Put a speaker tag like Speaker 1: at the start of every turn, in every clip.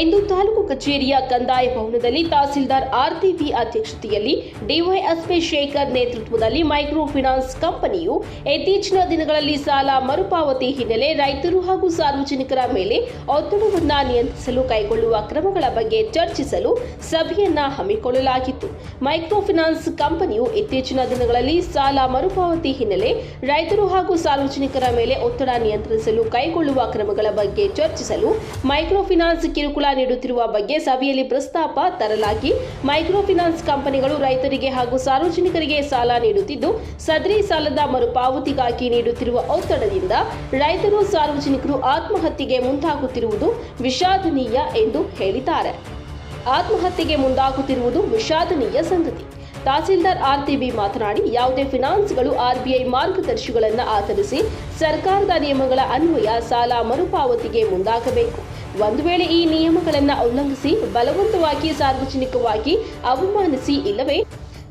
Speaker 1: ಇಂದು ತಾಲೂಕು ಕಚೇರಿಯ ಕಂದಾಯ ಭವನದಲ್ಲಿ ತಹಸೀಲ್ದಾರ್ ಆರ್ತಿವಿ ಅಧ್ಯಕ್ಷತೆಯಲ್ಲಿ ಡಿವೈಎಸ್ಪಿ ಶೇಖರ್ ನೇತೃತ್ವದಲ್ಲಿ ಮೈಕ್ರೋ ಫಿನಾನ್ಸ್ ಕಂಪನಿಯು ಇತ್ತೀಚಿನ ದಿನಗಳಲ್ಲಿ ಸಾಲ ಮರುಪಾವತಿ ಹಿನ್ನೆಲೆ ರೈತರು ಹಾಗೂ ಸಾರ್ವಜನಿಕರ ಮೇಲೆ ಒತ್ತಡವನ್ನು ನಿಯಂತ್ರಿಸಲು ಕೈಗೊಳ್ಳುವ ಕ್ರಮಗಳ ಬಗ್ಗೆ ಚರ್ಚಿಸಲು ಸಭೆಯನ್ನ ಹಮ್ಮಿಕೊಳ್ಳಲಾಗಿತ್ತು. ಮೈಕ್ರೋ ಫಿನಾನ್ಸ್ ಕಂಪನಿಯು ಇತ್ತೀಚಿನ ದಿನಗಳಲ್ಲಿ ಸಾಲ ಮರುಪಾವತಿ ಹಿನ್ನೆಲೆ ರೈತರು ಹಾಗೂ ಸಾರ್ವಜನಿಕರ ಮೇಲೆ ಒತ್ತಡ ನಿಯಂತ್ರಿಸಲು ಕೈಗೊಳ್ಳುವ ಕ್ರಮಗಳ ಬಗ್ಗೆ ಚರ್ಚಿಸಲು ಮೈಕ್ರೋ ಫಿನಾನ್ಸ್ ಕಿರುಕುಳ ನೀಡುತ್ತಿರುವ ಬಗ್ಗೆ ಸಭೆಯಲ್ಲಿ ಪ್ರಸ್ತಾಪ ತರಲಾಗಿ ಮೈಕ್ರೋ ಫಿನಾನ್ಸ್ ಕಂಪನಿಗಳು ರೈತರಿಗೆ ಹಾಗೂ ಸಾರ್ವಜನಿಕರಿಗೆ ಸಾಲ ನೀಡುತ್ತಿದ್ದು, ಸದರಿ ಸಾಲದ ಮರುಪಾವತಿಗಾಗಿ ನೀಡುತ್ತಿರುವ ಒತ್ತಡದಿಂದ ರೈತರು ಸಾರ್ವಜನಿಕರು ಆತ್ಮಹತ್ಯೆಗೆ ಮುಂದಾಗುತ್ತಿರುವುದು ವಿಷಾದನೀಯ ಎಂದು ಹೇಳಿದ್ದಾರೆ. ಆತ್ಮಹತ್ಯೆಗೆ ಮುಂದಾಗುತ್ತಿರುವುದು ವಿಷಾದನೀಯ ಸಂಗತಿ. ತಹಸೀಲ್ದಾರ್ ಆರ್ತಿಬಿ ಮಾತನಾಡಿ, ಯಾವುದೇ ಫಿನಾನ್ಸ್ಗಳು ಆರ್ಬಿಐ ಮಾರ್ಗದರ್ಶಿಗಳನ್ನು ಆಧರಿಸಿ ಸರ್ಕಾರದ ನಿಯಮಗಳ ಅನ್ವಯ ಸಾಲ ಮರುಪಾವತಿಗೆ ಮುಂದಾಗಬೇಕು. ಒಂದು ವೇಳೆ ಈ ನಿಯಮಗಳನ್ನು ಉಲ್ಲಂಘಿಸಿ ಬಲವಂತವಾಗಿ ಸಾರ್ವಜನಿಕವಾಗಿ ಅವಮಾನಿಸಿ ಇಲ್ಲವೇ?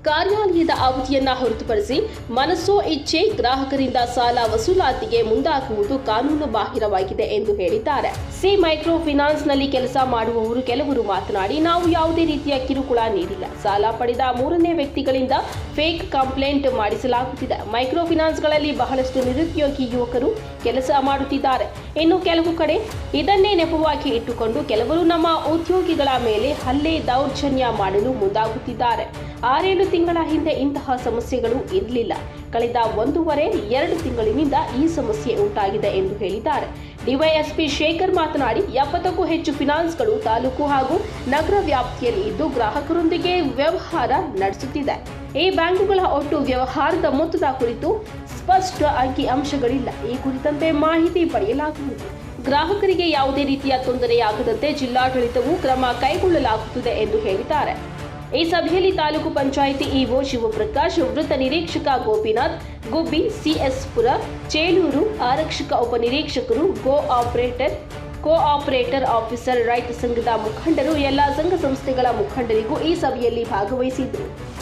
Speaker 1: ಕಾರ್ಯಾಲಯದ ಅವಧಿಯನ್ನ ಹೊರತುಪಡಿಸಿ ಮನಸ್ಸೋ ಇಚ್ಛೆ ಗ್ರಾಹಕರಿಂದ ಸಾಲ ವಸೂಲಾತಿಗೆ ಮುಂದಾಗುವುದು ಕಾನೂನು ಬಾಹಿರವಾಗಿದೆ ಎಂದು ಹೇಳಿದ್ದಾರೆ. ಸಿ ಮೈಕ್ರೋ ಫಿನಾನ್ಸ್ನಲ್ಲಿ ಕೆಲಸ ಮಾಡುವವರು ಕೆಲವರು ಮಾತನಾಡಿ, ನಾವು ಯಾವುದೇ ರೀತಿಯ ಕಿರುಕುಳ ನೀಡಿಲ್ಲ. ಸಾಲ ಪಡೆದ ಮೂರನೇ ವ್ಯಕ್ತಿಗಳಿಂದ ಫೇಕ್ ಕಂಪ್ಲೇಂಟ್ ಮಾಡಿಸಲಾಗುತ್ತಿದೆ. ಮೈಕ್ರೋ ಫಿನಾನ್ಸ್ಗಳಲ್ಲಿ ಬಹಳಷ್ಟು ನಿರುದ್ಯೋಗಿ ಯುವಕರು ಕೆಲಸ ಮಾಡುತ್ತಿದ್ದಾರೆ. ಇನ್ನು ಕೆಲವು ಕಡೆ ಇದನ್ನೇ ನೆಪವಾಗಿ ಇಟ್ಟುಕೊಂಡು ಕೆಲವರು ನಮ್ಮ ಉದ್ಯೋಗಿಗಳ ಮೇಲೆ ಹಲ್ಲೆ ದೌರ್ಜನ್ಯ ಮಾಡಲು ಮುಂದಾಗುತ್ತಿದ್ದಾರೆ. ಆರೇಳು ತಿಂಗಳ ಹಿಂದೆ ಇಂತಹ ಸಮಸ್ಯೆಗಳು ಇರಲಿಲ್ಲ. ಕಳೆದ ಒಂದೂವರೆ, ಎರಡು ತಿಂಗಳಿನಿಂದ ಈ ಸಮಸ್ಯೆ ಉಂಟಾಗಿದೆ ಎಂದು ಹೇಳಿದ್ದಾರೆ. ಡಿವೈಎಸ್ಪಿ ಶೇಖರ್ ಮಾತನಾಡಿ, ಎಪ್ಪತ್ತಕ್ಕೂ ಹೆಚ್ಚು ಫಿನಾನ್ಸ್ಗಳು ತಾಲೂಕು ಹಾಗೂ ನಗರ ವ್ಯಾಪ್ತಿಯಲ್ಲಿ ಇದ್ದು ಗ್ರಾಹಕರೊಂದಿಗೆ ವ್ಯವಹಾರ ನಡೆಸುತ್ತಿದೆ. ಈ ಬ್ಯಾಂಕುಗಳ ಒಟ್ಟು ವ್ಯವಹಾರದ ಮೊತ್ತದ ಕುರಿತು ಸ್ಪಷ್ಟ ಅಂಕಿ ಅಂಶಗಳಿಲ್ಲ. ಈ ಕುರಿತಂತೆ ಮಾಹಿತಿ ಪಡೆಯಲಾಗುವುದು. ಗ್ರಾಹಕರಿಗೆ ಯಾವುದೇ ರೀತಿಯ ತೊಂದರೆಯಾಗದಂತೆ ಜಿಲ್ಲಾಡಳಿತವು ಕ್ರಮ ಕೈಗೊಳ್ಳಲಾಗುತ್ತದೆ ಎಂದು ಹೇಳಿದ್ದಾರೆ. ಈ ಸಭೆಯಲ್ಲಿ ತಾಲೂಕು ಪಂಚಾಯಿತಿ ಇಒ ಶಿವಪ್ರಕಾಶ್, ವೃತ್ತ ನಿರೀಕ್ಷಕ ಗೋಪಿನಾಥ್, ಗುಬ್ಬಿ ಸಿಎಸ್ಪುರ ಚೇಲೂರು, ಆರಕ್ಷಕ ಉಪನಿರೀಕ್ಷಕರು, co operator, co operator officer, ರೈತ ಸಂಘದ ಮುಖಂಡರು, ಎಲ್ಲ ಸಂಘ ಸಂಸ್ಥೆಗಳ ಮುಖಂಡರಿಗೂ ಈ ಸಭೆಯಲ್ಲಿ ಭಾಗವಹಿಸಿದ್ದರು.